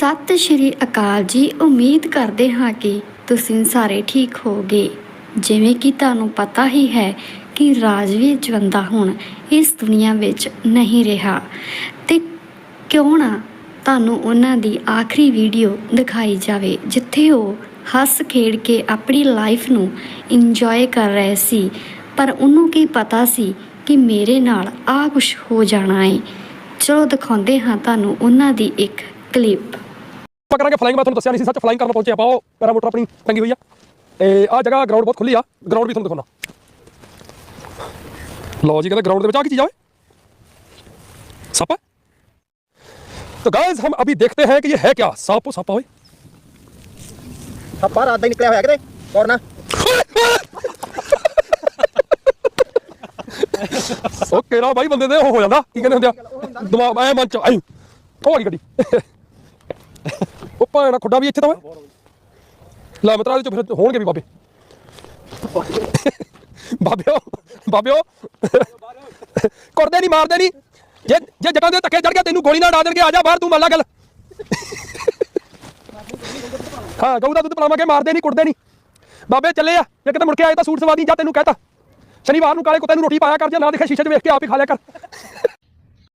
ਸਤਿ ਸ਼੍ਰੀ ਅਕਾਲ ਜੀ। ਉਮੀਦ ਕਰਦੇ ਹਾਂ ਕਿ ਤੁਸੀਂ ਸਾਰੇ ਠੀਕ ਹੋਗੇ ਜਿਵੇਂ ਕਿ ਤੁਹਾਨੂੰ ਪਤਾ ਹੀ ਹੈ ਕਿ ਰਾਜਵੀਰ ਜਵੰਦਾ ਹੁਣ ਇਸ ਦੁਨੀਆ ਵਿੱਚ ਨਹੀਂ ਰਿਹਾ। ਤੇ ਕਿਉਂ ਨਾ ਤੁਹਾਨੂੰ ਉਹਨਾਂ ਦੀ ਆਖਰੀ ਵੀਡੀਓ ਦਿਖਾਈ ਜਾਵੇ, ਜਿੱਥੇ ਉਹ ਹੱਸ ਖੇਡ ਕੇ ਆਪਣੀ ਲਾਈਫ ਨੂੰ ਇੰਜੋਏ ਕਰ ਰਹੇ ਸੀ। ਪਰ ਉਹਨੂੰ ਕੀ ਪਤਾ ਸੀ ਕਿ ਮੇਰੇ ਨਾਲ ਆ ਕੁਝ ਹੋ ਜਾਣਾ ਹੈ ਚਲੋ ਦਿਖਾਉਂਦੇ ਹਾਂ ਤੁਹਾਨੂੰ ਉਹਨਾਂ ਦੀ ਇੱਕ ਕਲਿੱਪ ਆਪਾਂ ਕਰਾਂਗੇ ਫਲਾਈਂਗ ਮੈਂ ਤੁਹਾਨੂੰ ਦੱਸਿਆ ਨਹੀਂ ਸੀ ਸੱਚ ਫਲਾਈਂਗ ਕਰਨ ਪਹੁੰਚੇ ਆਪਾਂ ਉਹ ਪੈਰਾ ਮੋਟਰ ਆਪਣੀ ਟੰਗੀ ਹੋਈ ਆ ਤੇ ਆ ਜਗ੍ਹਾ ਗਰਾਊਂਡ ਬਹੁਤ ਖੁੱਲੀ ਆ ਗਰਾਊਂਡ ਵੀ ਤੁਹਾਨੂੰ ਦਿਖਾਉਣਾ ਲਓ ਜੀ ਕਹਿੰਦੇ ਗਰਾਊਂਡ ਦੇ ਵਿੱਚ ਆ ਕੀ ਚੀਜ਼ ਆ ਓਏ ਸੱਪ ਹੈ तो गाइस हम अभी देखते हैं कि ये है क्या सांप सांपा ओए ਸੱਪਾ ਰਾਤ ਦਾ ਹੀ ਨਿਕਲਿਆ ਹੋਇਆ ਕਿਤੇ ਔਰ ਨਾ ਉਹ ਕਿਹੜਾ ਬਾਈ ਬੰਦੇ ਦੇ ਉਹ ਹੋ ਜਾਂਦਾ ਕੀ ਕਹਿੰਦੇ ਹੁੰਦੇ ਆ ਦਿਮਾਗ ਐ ਮਨ ਚ ਆਈ ਉਹ ਆ ਗਈ ਗੱਡੀ ਉਹ ਭਾਣਾ ਖੁੱਡਾ ਵੀ ਇੱਥੇ ਤਾਂ ਓਏ। ਲੈ ਮਤਰਾ ਦੇ ਚ ਫਿਰ ਹੋਣਗੇ ਵੀ ਬਾਬੇ। ਬਾਬਿਓ ਬਾਬਿਓ। ਕਰਦੇ ਨਹੀਂ, ਮਾਰਦੇ ਨਹੀਂ। ਜੇ ਜੇ ਜਟਾਂ ਦੇ ਧੱਕੇ ਚੜ ਗਿਆ, ਤੈਨੂੰ ਗੋਲੀ ਨਾਲ ਡਾ ਦੇਣਗੇ, ਆ ਜਾ ਬਾਹਰ, ਤੂੰ ਮੱਲਾ ਗੱਲ। ਹਾਂ, ਗਊ ਦਾ ਦੁੱਧ ਪਿਲਾਵਾਂਗੇ, ਮਾਰਦੇ ਨਹੀਂ, ਕੁੱਟਦੇ ਨਹੀਂ। ਬਾਬੇ, ਚੱਲੇ ਆ। ਜੇ ਕਿਤੇ ਮੁੜ ਕੇ ਆਏ ਤਾਂ ਸੂਟ ਸਵਾਦੀ ਜਾਂ ਤੈਨੂੰ ਕਹਤਾ। ਸ਼ਨੀਵਾਰ ਨੂੰ ਕਾਲੇ ਕੁੱਤੇ ਨੂੰ ਰੋਟੀ ਪਾਇਆ ਕਰ, ਜਾਂ ਨਾ ਦੇਖੇ, ਸ਼ੀਸ਼ੇ 'ਚ ਵੇਖ ਕੇ ਆਪ ਹੀ ਖਾ ਲਿਆ ਕਰ।